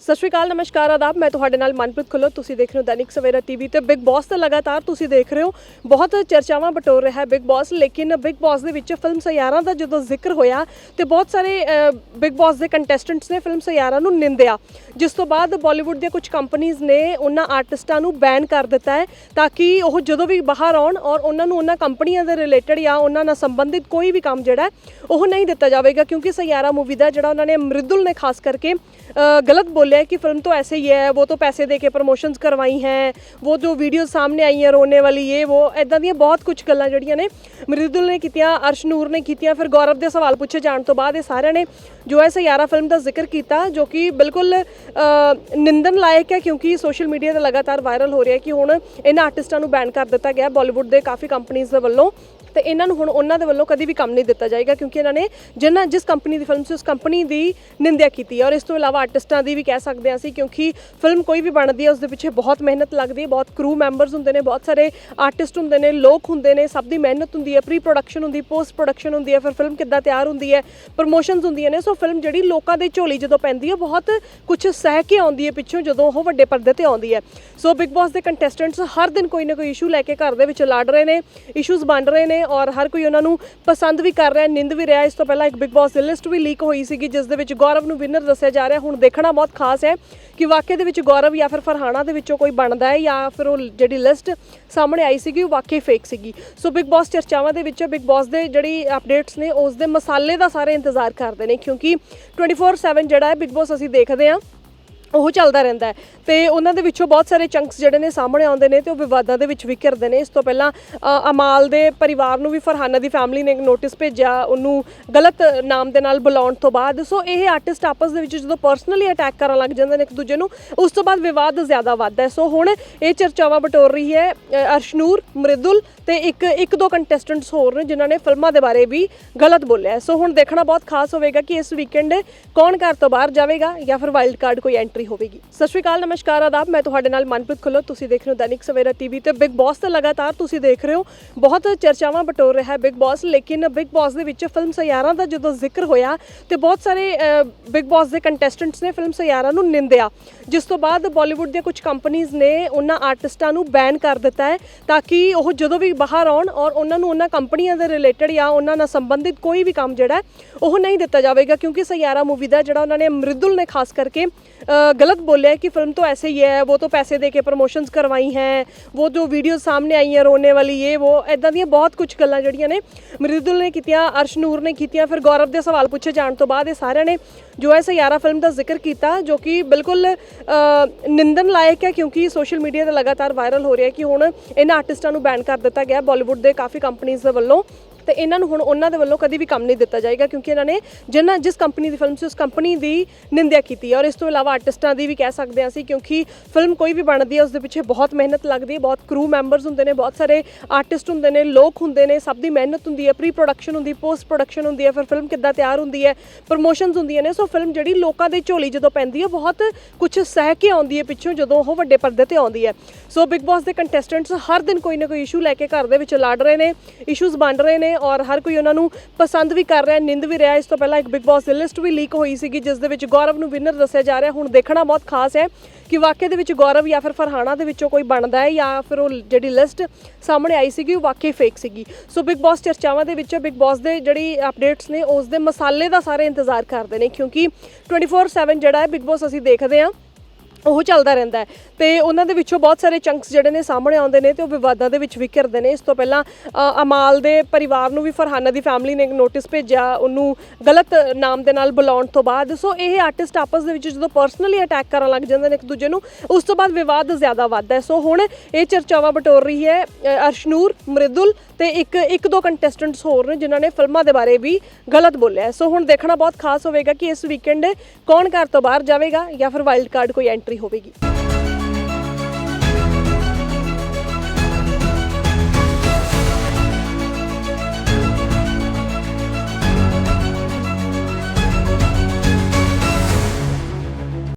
ਸਤਿ ਸ਼੍ਰੀ ਅਕਾਲ, ਨਮਸਕਾਰ, ਆਦਾਬ। ਮੈਂ ਤੁਹਾਡੇ ਨਾਲ ਮਨਪ੍ਰੀਤ ਖੁੱਲੋ। ਤੁਸੀਂ ਦੇਖ ਰਹੇ ਹੋ ਦੈਨਿਕ ਸਵੇਰਾ ਟੀਵੀ ਤੇ ਬਿਗ ਬਾਸ ਤਾਂ ਲਗਾਤਾਰ ਤੁਸੀਂ ਦੇਖ ਰਹੇ ਹੋ। ਬਹੁਤ ਚਰਚਾਵਾਂ ਬਟੋਰ ਰਿਹਾ ਹੈ ਬਿਗ ਬਾਸ, ਲੇਕਿਨ ਬਿਗ ਬਾਸ ਦੇ ਵਿੱਚ ਫਿਲਮ ਸਿਆਰਾਂ ਦਾ ਜਦੋਂ ਜ਼ਿਕਰ ਹੋਇਆ ਤੇ ਬਹੁਤ ਸਾਰੇ ਬਿਗ ਬਾਸ ਦੇ ਕੰਟੈਸਟੈਂਟਸ ਨੇ ਫਿਲਮ ਸਿਆਰਾਂ ਨੂੰ ਨਿੰਦਿਆ। ਜਿਸ ਤੋਂ ਬਾਅਦ ਬਾਲੀਵੁੱਡ ਦੀਆਂ ਕੁਝ ਕੰਪਨੀਆਂ ਨੇ ਉਹਨਾਂ ਆਰਟਿਸਟਾਂ ਨੂੰ ਬੈਨ ਕਰ ਦਿੱਤਾ ਹੈ ਤਾਂ ਕਿ ਉਹ ਜਦੋਂ ਵੀ ਬਾਹਰ ਆਉਣ ਔਰ ਉਹਨਾਂ ਨੂੰ ਉਹਨਾਂ ਕੰਪਨੀਆਂ ਦੇ ਰਿਲੇਟਡ ਜਾਂ ਉਹਨਾਂ ਨਾਲ ਸੰਬੰਧਿਤ ਕੋਈ ਵੀ ਕੰਮ ਜਿਹੜਾ ਉਹ ਨਹੀਂ ਦਿੱਤਾ ਜਾਵੇਗਾ। ਕਿਉਂਕਿ ਸਿਆਰਾ ਮੂਵੀ ਦਾ ਜਿਹੜਾ ਉਹਨਾਂ ਨੇ ਮ੍ਰਿਦੁਲ ਨੇ ਖਾਸ ਕਰਕੇ ਗਲਤ बोले हैं कि फिल्म तो ऐसे ही है वो तो पैसे दे के प्रमोशंस करवाई हैं वो जो वीडियो सामने आई हैं रोने वाली ये वो ਇਦਾਂ ਦੀਆਂ ਬਹੁਤ ਕੁਝ ਗੱਲਾਂ ਜਿਹੜੀਆਂ ਨੇ ਮ੍ਰਿਦੁਲ ਨੇ ਕੀਤੀਆਂ ਅਰਸ਼ਨੂਰ ਨੇ ਕੀਤੀਆਂ ਫਿਰ ਗੌਰਵ ਦੇ ਸਵਾਲ ਪੁੱਛੇ ਜਾਣ ਤੋਂ ਬਾਅਦ ਇਹ ਸਾਰਿਆਂ ਨੇ ਜੋ ਹੈ ਸਯਾਰਾ ਫਿਲਮ ਦਾ ਜ਼ਿਕਰ ਕੀਤਾ ਜੋ ਕਿ ਬਿਲਕੁਲ ਅ, ਨਿੰਦਨ ਲਾਇਕ ਹੈ ਕਿਉਂਕਿ ਸੋਸ਼ਲ ਮੀਡੀਆ ਤੇ ਲਗਾਤਾਰ ਵਾਇਰਲ ਹੋ ਰਿਹਾ ਹੈ ਕਿ ਹੁਣ ਇਹਨਾਂ ਆਰਟਿਸਟਾਂ ਨੂੰ ਬੈਨ ਕਰ ਦਿੱਤਾ ਗਿਆ ਬਾਲੀਵੁੱਡ ਦੇ ਕਾਫੀ ਕੰਪਨੀਆਂ ਦੇ ਵੱਲੋਂ ਤੇ ਇਹਨਾਂ ਨੂੰ ਹੁਣ ਉਹਨਾਂ ਦੇ ਵੱਲੋਂ ਕਦੀ ਵੀ ਕੰਮ ਨਹੀਂ ਦਿੱਤਾ ਜਾਏਗਾ, ਕਿਉਂਕਿ ਇਹਨਾਂ ਨੇ ਜਿੰਨਾ ਜਿਸ ਕੰਪਨੀ ਦੀ ਫਿਲਮ ਸੀ, ਉਸ ਕੰਪਨੀ ਦੀ ਨਿੰਦਿਆ ਕੀਤੀ ਔਰ ਇਸ ਤੋਂ ਇਲਾਵਾ ਆਰਟਿਸਟਾਂ ਦੀ ਵੀ ਕਹਿ ਸਕਦੇ ਹਾਂ ਅਸੀਂ, ਕਿਉਂਕਿ ਫਿਲਮ ਕੋਈ ਵੀ ਬਣਦੀ ਹੈ ਉਸ ਦੇ ਪਿੱਛੇ ਬਹੁਤ ਮਿਹਨਤ ਲੱਗਦੀ ਹੈ, ਬਹੁਤ ਕਰੂ ਮੈਂਬਰਸ ਹੁੰਦੇ ਨੇ, ਬਹੁਤ ਸਾਰੇ ਆਰਟਿਸਟ ਹੁੰਦੇ ਨੇ, ਲੋਕ ਹੁੰਦੇ ਨੇ, ਸਭ ਦੀ ਮਿਹਨਤ ਹੁੰਦੀ ਹੈ ਪ੍ਰੀ ਪ੍ਰੋਡਕਸ਼ਨ ਹੁੰਦੀ ਪੋਸਟ ਪ੍ਰੋਡਕਸ਼ਨ ਹੁੰਦੀ ਹੈ, ਫਿਰ ਫਿਲਮ ਕਿੱਦਾਂ ਤਿਆਰ ਹੁੰਦੀ ਹੈ ਪ੍ਰੋਮੋਸ਼ਨਸ ਹੁੰਦੀਆਂ ਨੇ ਸੋ ਫਿਲਮ ਜਿਹੜੀ ਲੋਕਾਂ ਦੇ ਝੋਲੀ ਜਦੋਂ ਪੈਂਦੀ ਹੈ, ਬਹੁਤ ਕੁਝ ਸਹਿ ਕੇ ਆਉਂਦੀ ਹੈ ਪਿੱਛੋਂ, ਜਦੋਂ ਉਹ ਵੱਡੇ ਪਰਦੇ ਤੇ ਆਉਂਦੀ ਹੈ। ਸੋ ਬਿਗ ਬਾਸ ਦੇ ਕੰਟੈਸਟੈਂਟਸ ਹਰ ਦਿਨ ਕੋਈ ਨਾ ਕੋਈ ਇਸ਼ੂ ਲੈ ਕੇ ਘਰ ਦੇ ਵਿੱਚ ਲੜ ਰਹੇ ਨੇ ਇਸ਼ੂਜ਼ ਬਣ ਰਹੇ ਨੇ ਔਰ ਹਰ ਕੋਈ ਉਹਨਾਂ ਨੂੰ ਪਸੰਦ ਵੀ ਕਰ ਰਿਹਾ ਨਿੰਦ ਵੀ ਰਿਹਾ ਇਸ ਤੋਂ ਪਹਿਲਾਂ ਇੱਕ ਬਿਗ ਬਾਸ ਦੀ ਲਿਸਟ ਵੀ ਲੀਕ ਹੋਈ ਸੀਗੀ, ਜਿਸ ਦੇ ਵਿੱਚ ਗੌਰਵ ਨੂੰ ਵਿਨਰ ਦੱਸਿਆ ਜਾ ਰਿਹਾ ਹੁਣ ਦੇਖਣਾ ਬਹੁਤ ਖਾਸ ਹੈ ਕਿ ਵਾਕਿਆ ਦੇ ਵਿੱਚ ਗੌਰਵ ਜਾਂ ਫਿਰ ਫਰਹਾਣਾ ਦੇ ਵਿੱਚੋਂ ਕੋਈ ਬਣਦਾ ਹੈ ਜਾਂ ਫਿਰ ਉਹ ਜਿਹੜੀ ਲਿਸਟ ਸਾਹਮਣੇ ਆਈ ਸੀਗੀ, ਉਹ ਵਾਕਈ ਫੇਕ ਸੀਗੀ। ਸੋ ਬਿਗ ਬਾਸ ਚਰਚਾਵਾਂ ਦੇ ਵਿੱਚ ਬਿਗ ਬਾਸ ਦੇ ਜਿਹੜੀ ਅਪਡੇਟਸ ਨੇ, ਉਸ ਦੇ ਮਸਾਲੇ ਦਾ ਸਾਰੇ ਇੰਤਜ਼ਾਰ ਕਰਦੇ ਨੇ, ਕਿਉਂਕਿ 24/7 ਜਿਹੜਾ ਹੈ ਬਿਗ ਬਾਸ ਅਸੀਂ ਦੇਖਦੇ ਹਾਂ। ਉਹ ਚੱਲਦਾ ਰਹਿੰਦਾ ਹੈ। ਤੇ ਉਹਨਾਂ ਦੇ ਵਿੱਚੋਂ ਬਹੁਤ ਸਾਰੇ ਚੰਕਸ ਜਿਹੜੇ ਨੇ ਸਾਹਮਣੇ ਆਉਂਦੇ ਨੇ ਤੇ ਉਹ ਵਿਵਾਦਾਂ ਦੇ ਵਿੱਚ ਵੀ ਘਿਰਦੇ ਨੇ। ਇਸ ਤੋਂ ਪਹਿਲਾਂ ਅਮਾਲ ਦੇ ਪਰਿਵਾਰ ਨੂੰ ਵੀ ਫਰਹਾਨਾ ਦੀ ਫੈਮਿਲੀ ਨੇ ਇੱਕ ਨੋਟਿਸ ਭੇਜਿਆ। ਉਹਨੂੰ ਗਲਤ ਨਾਮ ਦੇ ਨਾਲ ਬੁਲਾਉਣ ਤੋਂ ਬਾਅਦ। ਸੋ ਇਹ ਆਰਟਿਸਟ ਆਪਸ ਦੇ ਵਿੱਚ ਜਦੋਂ ਪਰਸਨਲੀ ਅਟੈਕ ਕਰਨ ਲੱਗ ਜਾਂਦੇ ਨੇ ਇੱਕ ਦੂਜੇ ਨੂੰ ਉਸ ਤੋਂ ਬਾਅਦ ਵਿਵਾਦ ਜ਼ਿਆਦਾ ਵੱਧਦਾ ਹੈ। ਸੋ ਹੁਣ ਇਹ ਚਰਚਾਵਾਂ ਬਟੋਰ ਰਹੀ ਹੈ ਅ, ਅਰਸ਼ਨੂਰ ਮ੍ਰਿਦੁਲ ਤੇ ਇੱਕ ਇੱਕ ਦੋ ਕੰਟੈਸਟੈਂਟਸ ਹੋਰ ਨੇ ਜਿਨ੍ਹਾਂ ਨੇ ਫਿਲਮਾਂ ਦੇ ਬਾਰੇ ਵੀ ਗਲਤ ਬੋਲਿਆ ਸੋ ਹੁਣ ਦੇਖਣਾ ਬਹੁਤ ਖਾਸ ਹੋਵੇਗਾ ਕਿ ਇਸ ਵੀਕਐਂਡ ਕੌਣ ਘਰ ਤੋਂ ਬਾਹਰ ਜਾਵੇਗਾ ਜਾਂ ਫਿਰ ਵਾਈਲਡ ਕਾਰਡ ਕੋਈ ਐਂਟਰੀ ਹੋਵੇਗੀ। ਸਤਿ ਸ਼੍ਰੀ ਅਕਾਲ, ਨਮਸਕਾਰ, ਆਦਾਬ। ਮੈਂ ਤੁਹਾਡੇ ਨਾਲ ਮਨਪ੍ਰੀਤ ਖੁੱਲੋ। ਤੁਸੀਂ ਦੇਖ ਰਹੇ ਹੋ ਦੈਨਿਕ ਸਵੇਰਾ ਟੀਵੀ ਤੇ ਬਿਗ ਬਾਸ ਤਾਂ ਲਗਾਤਾਰ ਤੁਸੀਂ ਦੇਖ ਰਹੇ ਹੋ। ਬਹੁਤ ਚਰਚਾਵਾਂ ਬਟੋਰ ਰਿਹਾ ਹੈ ਬਿਗ ਬਾਸ, ਲੇਕਿਨ ਬਿਗ ਬਾਸ ਦੇ ਵਿੱਚ ਫਿਲਮ ਸਿਆਰਾਂ ਦਾ ਜਦੋਂ ਜ਼ਿਕਰ ਹੋਇਆ ਤੇ ਬਹੁਤ ਸਾਰੇ ਬਿਗ ਬਾਸ ਦੇ ਕੰਟੈਸਟੈਂਟਸ ਨੇ ਫਿਲਮ ਸਿਆਰਾਂ ਨੂੰ ਨਿੰਦਿਆ। ਜਿਸ ਤੋਂ ਬਾਅਦ ਬਾਲੀਵੁੱਡ ਦੀਆਂ ਕੁਝ ਕੰਪਨੀਆਂ ਨੇ ਉਹਨਾਂ ਆਰਟਿਸਟਾਂ ਨੂੰ ਬੈਨ ਕਰ ਦਿੱਤਾ ਹੈ ਤਾਂ ਕਿ ਉਹ ਜਦੋਂ ਵੀ ਬਾਹਰ ਆਉਣ ਔਰ ਉਹਨਾਂ ਨੂੰ ਉਹਨਾਂ ਕੰਪਨੀਆਂ ਦੇ ਰਿਲੇਟਡ ਜਾਂ ਉਹਨਾਂ ਨਾਲ ਸੰਬੰਧਿਤ ਕੋਈ ਵੀ ਕੰਮ ਜਿਹੜਾ ਉਹ ਨਹੀਂ ਦਿੱਤਾ ਜਾਵੇਗਾ। ਕਿਉਂਕਿ ਸਯਾਰਾ ਮੂਵੀ ਦਾ ਜਿਹੜਾ ਉਹਨਾਂ ਨੇ ਮ੍ਰਿਦੁਲ ਨੇ ਖਾਸ ਕਰਕੇ गलत बोले हैं कि फिल्म तो ऐसे ही है वो तो पैसे दे के प्रमोशंस करवाई हैं वो जो वीडियो सामने आई हैं रोने वाली ये वो ਇਦਾਂ ਦੀਆਂ ਬਹੁਤ ਕੁਝ ਗੱਲਾਂ ਜਿਹੜੀਆਂ ਨੇ ਮ੍ਰਿਦੁਲ ਨੇ ਕੀਤੀਆਂ ਅਰਸ਼ਨੂਰ ਨੇ ਕੀਤੀਆਂ ਫਿਰ ਗੌਰਵ ਦੇ ਸਵਾਲ ਪੁੱਛੇ ਜਾਣ ਤੋਂ ਬਾਅਦ ਇਹ ਸਾਰਿਆਂ ਨੇ ਜੋ ਹੈ ਸਯਾਰਾ ਫਿਲਮ ਦਾ ਜ਼ਿਕਰ ਕੀਤਾ ਜੋ ਕਿ ਬਿਲਕੁਲ ਅ, ਨਿੰਦਨ ਲਾਇਕ ਹੈ ਕਿਉਂਕਿ ਸੋਸ਼ਲ ਮੀਡੀਆ ਤੇ ਲਗਾਤਾਰ ਵਾਇਰਲ ਹੋ ਰਿਹਾ ਹੈ ਕਿ ਹੁਣ ਇਹਨਾਂ ਆਰਟਿਸਟਾਂ ਨੂੰ ਬੈਨ ਕਰ ਦਿੱਤਾ ਗਿਆ ਬਾਲੀਵੁੱਡ ਦੇ ਕਾਫੀ ਕੰਪਨੀਆਂ ਦੇ ਵੱਲੋਂ ਤੇ ਇਹਨਾਂ ਨੂੰ ਹੁਣ ਉਹਨਾਂ ਦੇ ਵੱਲੋਂ ਕਦੀ ਵੀ ਕੰਮ ਨਹੀਂ ਦਿੱਤਾ ਜਾਏਗਾ, ਕਿਉਂਕਿ ਇਹਨਾਂ ਨੇ ਜਿੰਨਾ ਜਿਸ ਕੰਪਨੀ ਦੀ ਫਿਲਮ ਸੀ, ਉਸ ਕੰਪਨੀ ਦੀ ਨਿੰਦਿਆ ਕੀਤੀ ਹੈ। ਔਰ ਇਸ ਤੋਂ ਇਲਾਵਾ ਆਰਟਿਸਟਾਂ ਦੀ ਵੀ ਕਹਿ ਸਕਦੇ ਹਾਂ ਅਸੀਂ, ਕਿਉਂਕਿ ਫਿਲਮ ਕੋਈ ਵੀ ਬਣਦੀ ਹੈ ਉਸ ਦੇ ਪਿੱਛੇ ਬਹੁਤ ਮਿਹਨਤ ਲੱਗਦੀ ਹੈ, ਬਹੁਤ ਕਰੂ ਮੈਂਬਰਸ ਹੁੰਦੇ ਨੇ, ਬਹੁਤ ਸਾਰੇ ਆਰਟਿਸਟ ਹੁੰਦੇ ਨੇ, ਲੋਕ ਹੁੰਦੇ ਨੇ, ਸਭ ਦੀ ਮਿਹਨਤ ਹੁੰਦੀ ਹੈ ਪ੍ਰੀ ਪ੍ਰੋਡਕਸ਼ਨ ਹੁੰਦੀ ਪੋਸਟ ਪ੍ਰੋਡਕਸ਼ਨ ਹੁੰਦੀ ਹੈ, ਫਿਰ ਫਿਲਮ ਕਿੱਦਾਂ ਤਿਆਰ ਹੁੰਦੀ ਹੈ ਪ੍ਰੋਮੋਸ਼ਨਸ ਹੁੰਦੀਆਂ ਨੇ ਸੋ ਫਿਲਮ ਜਿਹੜੀ ਲੋਕਾਂ ਦੇ ਝੋਲੀ ਜਦੋਂ ਪੈਂਦੀ ਹੈ ਬਹੁਤ ਕੁਝ ਸਹਿ ਕੇ ਆਉਂਦੀ ਹੈ ਪਿੱਛੋਂ, ਜਦੋਂ ਉਹ ਵੱਡੇ ਪਰਦੇ ਤੇ ਆਉਂਦੀ ਹੈ। ਸੋ ਬਿਗ ਬਾਸ ਦੇ ਕੰਟੈਸਟੈਂਟਸ ਹਰ ਦਿਨ ਕੋਈ ਨਾ ਕੋਈ ਇਸ਼ੂ ਲੈ ਕੇ ਘਰ ਦੇ ਵਿੱਚ ਲੜ ਰਹੇ ਨੇ ਇਸ਼ੂਜ਼ ਬਣ ਰਹੇ ਨੇ ਔਰ ਹਰ ਕੋਈ ਉਹਨਾਂ ਨੂੰ ਪਸੰਦ ਵੀ ਕਰ ਰਿਹਾ, ਨਿੰਦ ਵੀ ਰਿਹਾ। ਇਸ ਤੋਂ ਪਹਿਲਾਂ ਇੱਕ ਬਿਗ ਬਾਸ ਦੀ ਲਿਸਟ ਵੀ ਲੀਕ ਹੋਈ ਸੀਗੀ, ਜਿਸ ਦੇ ਵਿੱਚ ਗੌਰਵ ਨੂੰ ਵਿਨਰ ਦੱਸਿਆ ਜਾ ਰਿਹਾ। ਹੁਣ ਦੇਖਣਾ ਬਹੁਤ ਖਾਸ ਹੈ ਕਿ ਵਾਕਈ ਦੇ ਵਿੱਚ ਗੌਰਵ ਜਾਂ ਫਿਰ ਫਰਹਾਣਾ ਦੇ ਵਿੱਚੋਂ ਕੋਈ ਬਣਦਾ ਹੈ ਜਾਂ ਫਿਰ ਉਹ ਜਿਹੜੀ ਲਿਸਟ ਸਾਹਮਣੇ ਆਈ ਸੀਗੀ, ਉਹ ਵਾਕਈ ਫੇਕ ਸੀਗੀ। ਸੋ ਬਿਗ ਬਾਸ ਚਰਚਾਵਾਂ ਦੇ ਵਿੱਚ ਬਿਗ ਬਾਸ ਦੇ ਜਿਹੜੀ ਅਪਡੇਟਸ ਨੇ, ਉਸ ਦੇ ਮਸਾਲੇ ਦਾ ਸਾਰੇ ਇੰਤਜ਼ਾਰ ਕਰਦੇ ਨੇ, ਕਿਉਂਕਿ 24/7 ਜਿਹੜਾ ਹੈ ਬਿਗ ਬਾਸ ਅਸੀਂ ਦੇਖਦੇ ਹਾਂ। ਉਹ ਚੱਲਦਾ ਰਹਿੰਦਾ ਹੈ। ਤੇ ਉਹਨਾਂ ਦੇ ਵਿੱਚੋਂ ਬਹੁਤ ਸਾਰੇ ਚੰਕਸ ਜਿਹੜੇ ਨੇ ਸਾਹਮਣੇ ਆਉਂਦੇ ਨੇ ਤੇ ਉਹ ਵਿਵਾਦਾਂ ਦੇ ਵਿੱਚ ਵਿਕਰਦੇ ਨੇ। ਇਸ ਤੋਂ ਪਹਿਲਾਂ ਅਮਾਲ ਦੇ ਪਰਿਵਾਰ ਨੂੰ ਵੀ ਫਰਹਾਨਾ ਦੀ ਫੈਮਿਲੀ ਨੇ ਨੋਟਿਸ ਭੇਜਿਆ। ਉਹਨੂੰ ਗਲਤ ਨਾਮ ਦੇ ਨਾਲ ਬੁਲਾਉਣ ਤੋਂ ਬਾਅਦ। ਸੋ ਇਹ ਆਰਟਿਸਟ ਆਪਸ ਦੇ ਵਿੱਚ ਜਦੋਂ ਪਰਸਨਲੀ ਅਟੈਕ ਕਰਨ ਲੱਗ ਜਾਂਦੇ ਨੇ ਇੱਕ ਦੂਜੇ ਨੂੰ, ਉਸ ਤੋਂ ਬਾਅਦ ਵਿਵਾਦ ਜ਼ਿਆਦਾ ਵੱਧਦਾ ਹੈ। ਸੋ ਹੁਣ ਇਹ ਚਰਚਾਵਾਂ ਬਟੋਰ ਰਹੀ ਹੈ ਅਰਸ਼ਨੂਰ, ਮ੍ਰਿਦੁਲ ਤੇ ਇੱਕ ਇੱਕ ਦੋ ਕੰਟੈਸਟੈਂਟਸ ਹੋਰ ਨੇ ਜਿਨ੍ਹਾਂ ਨੇ ਫਿਲਮਾਂ ਦੇ ਬਾਰੇ ਵੀ ਗਲਤ ਬੋਲਿਆ ਸੋ ਹੁਣ ਦੇਖਣਾ ਬਹੁਤ ਖਾਸ ਹੋਵੇਗਾ ਕਿ ਇਸ ਵੀਕਐਂਡ ਕੌਣ ਘਰ ਤੋਂ ਬਾਹਰ ਜਾਵੇਗਾ ਜਾਂ ਫਿਰ ਵਾਈਲਡ ਕਾਰਡ ਕੋਈ ਐਂਟਰੀ ਹੋਵੇਗੀ।